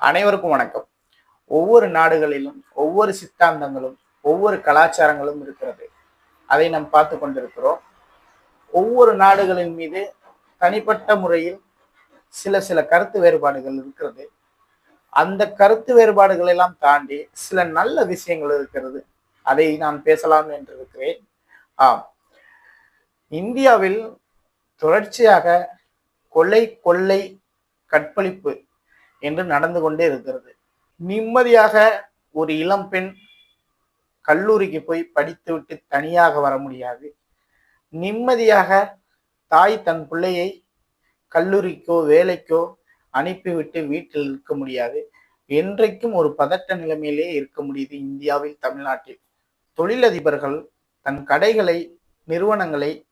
அனைவருக்கும் வணக்கம். ஒவ்வொரு நாடுகளிலும் ஒவ்வொரு சித்தாந்தங்களும் ஒவ்வொரு கலாச்சாரங்களும் இருக்கிறது. அதை நாம் பார்த்து கொண்டிருக்கிறோம். ஒவ்வொரு நாடுகளின் மீது தனிப்பட்ட முறையில் சில சில கருத்து வேறுபாடுகள் இருக்கிறது. அந்த கருத்து வேறுபாடுகள் எல்லாம் தாண்டி சில நல்ல விஷயங்கள் இருக்கிறது. அதை நான் பேசலாம் என்று இருக்கிறேன். ஆம். இந்தியாவில் தொடர்ச்சியாக கொலை கொள்ளை கற்பழிப்பு என்று நடந்து கொண்டே இருக்கிறது. நிம்மதியாக ஒரு இளம் பெண் கல்லூரிக்கு போய் படித்துவிட்டு தனியாக வர முடியாது. நிம்மதியாக தாய் தன் பிள்ளையை கல்லூரிக்கோ வேலைக்கோ அனுப்பிவிட்டு வீட்டில் இருக்க முடியாது. என்றைக்கும் ஒரு பதட்ட நிலைமையிலே இருக்க முடியுது இந்தியாவில் தமிழ்நாட்டில். தொழிலதிபர்கள் தன் கடைகளை நிறுவனங்களை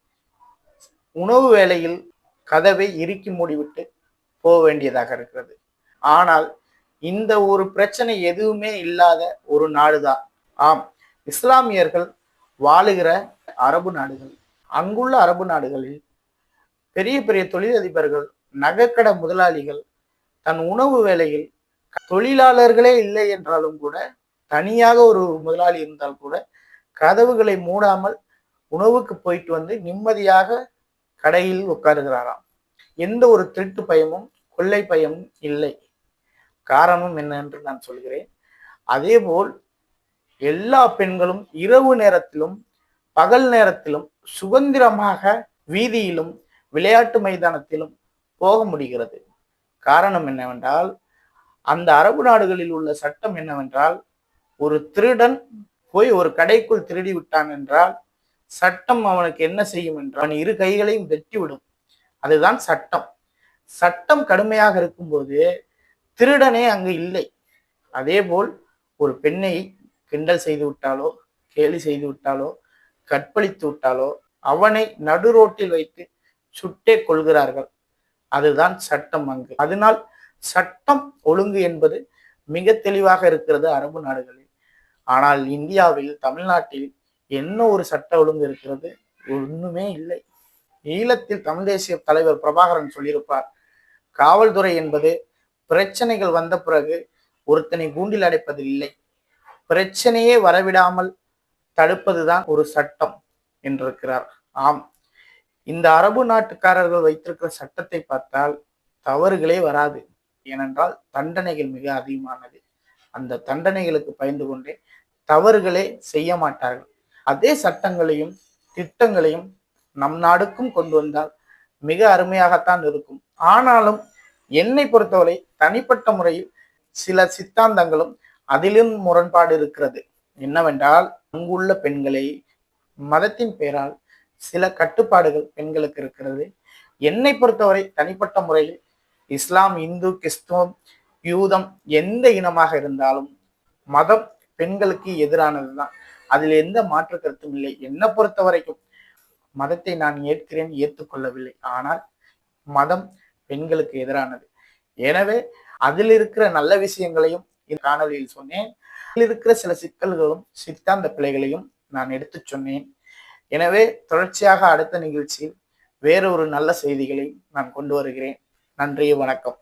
உணவு வேலையில் கதவை இறுக்கி மூடிவிட்டு போக வேண்டியதாக இருக்கிறது. ஆனால் இந்த ஒரு பிரச்சனை எதுவுமே இல்லாத ஒரு நாடுதான் ஆம் இஸ்லாமியர்கள் வாழுகிற அரபு நாடுகள் அங்குள்ள அரபு நாடுகளில் பெரிய பெரிய தொழிலதிபர்கள் நகைக்கட முதலாளிகள் தன் உணவு வேலையில் தொழிலாளர்களே இல்லை என்றாலும் கூட தனியாக ஒரு முதலாளி இருந்தால் கூட கதவுகளை மூடாமல் உணவுக்கு போயிட்டு வந்து நிம்மதியாக கடையில் உட்காருகிறாராம். எந்த ஒரு திருட்டு பயமும் கொள்ளை பயமும் இல்லை. காரணம் என்ன என்று நான் சொல்கிறேன். அதேபோல் எல்லா பெண்களும் இரவு நேரத்திலும் பகல் நேரத்திலும் சுதந்திரமாக வீதியிலும் விளையாட்டு மைதானத்திலும் போக முடிகிறது. காரணம் என்னவென்றால் அந்த அரபு நாடுகளில் உள்ள சட்டம் என்னவென்றால் ஒரு திருடன் போய் ஒரு கடைக்குள் திருடி விட்டான் என்றால் சட்டம் அவனுக்கு என்ன செய்யும் என்றால் அவன் இரு கைகளையும் வெட்டிவிடும். அதுதான் சட்டம். சட்டம் கடுமையாக இருக்கும்போது திருடனே அங்கு இல்லை. அதேபோல் ஒரு பெண்ணை கிண்டல் செய்து விட்டாலோ கேலி செய்து விட்டாலோ கற்பழித்து விட்டாலோ அவனை நடு ரோட்டில் வைத்து சுட்டே கொள்கிறார்கள். அதுதான் சட்டம் அங்கு. அதனால் சட்டம் ஒழுங்கு என்பது மிக தெளிவாக இருக்கிறது அரபு நாடுகளில். ஆனால் இந்தியாவில் தமிழ்நாட்டில் என்ன ஒரு சட்ட ஒழுங்கு இருக்கிறது? ஒன்றுமே இல்லை. ஈழத்தில் தமிழ் தேசிய தலைவர் பிரபாகரன் சொல்லியிருப்பார் காவல்துறை என்பது பிரச்சனைகள் வந்த பிறகு ஒருத்தனை கூண்டில் அடைப்பது இல்லை. பிரச்சனையே வரவிடாமல் தடுப்பதுதான் ஒரு சட்டம் என்றிருக்கிறார். ஆம். இந்த அரபு நாட்டுக்காரர்கள் வைத்திருக்கிற சட்டத்தை பார்த்தால் தவறுகளே வராது. ஏனென்றால் தண்டனைகள் மிக அதிகமானது. அந்த தண்டனைகளுக்கு பயந்து கொண்டே தவறுகளே செய்ய மாட்டார்கள். அதே சட்டங்களையும் திட்டங்களையும் நம் நாடுக்கும் கொண்டு வந்தால் மிக அருமையாகத்தான் இருக்கும். ஆனாலும் என்னை பொறுத்தவரை தனிப்பட்ட முறையில் சில சித்தாந்தங்களும் அதிலும் முரண்பாடு இருக்கிறது. என்னவென்றால் அங்குள்ள பெண்களை மதத்தின் பெயரால் சில கட்டுப்பாடுகள் பெண்களுக்கு இருக்கிறது. என்னை பொறுத்தவரை தனிப்பட்ட முறையில் இஸ்லாம் இந்து கிறிஸ்துவம் யூதம் எந்த இனமாக இருந்தாலும் மதம் பெண்களுக்கு எதிரானது தான் அதில் எந்த மாற்று கருத்தும் இல்லை. என்னை பொறுத்த வரைக்கும் மதத்தை நான் ஏற்கிறேன் ஏற்றுக்கொள்ளவில்லை. ஆனால் மதம் பெண்களுக்கு எதிரானது. எனவே அதில் இருக்கிற நல்ல விஷயங்களையும் இந்த காணொலியில் சொன்னேன். அதில் இருக்கிற சில சிக்கல்களும் சித்தாந்த பிழைகளையும் நான் எடுத்து சொன்னேன். எனவே தொடர்ச்சியாக அடுத்த நிகழ்ச்சியில் வேறொரு நல்ல செய்திகளை நான் கொண்டு வருகிறேன். நன்றி வணக்கம்.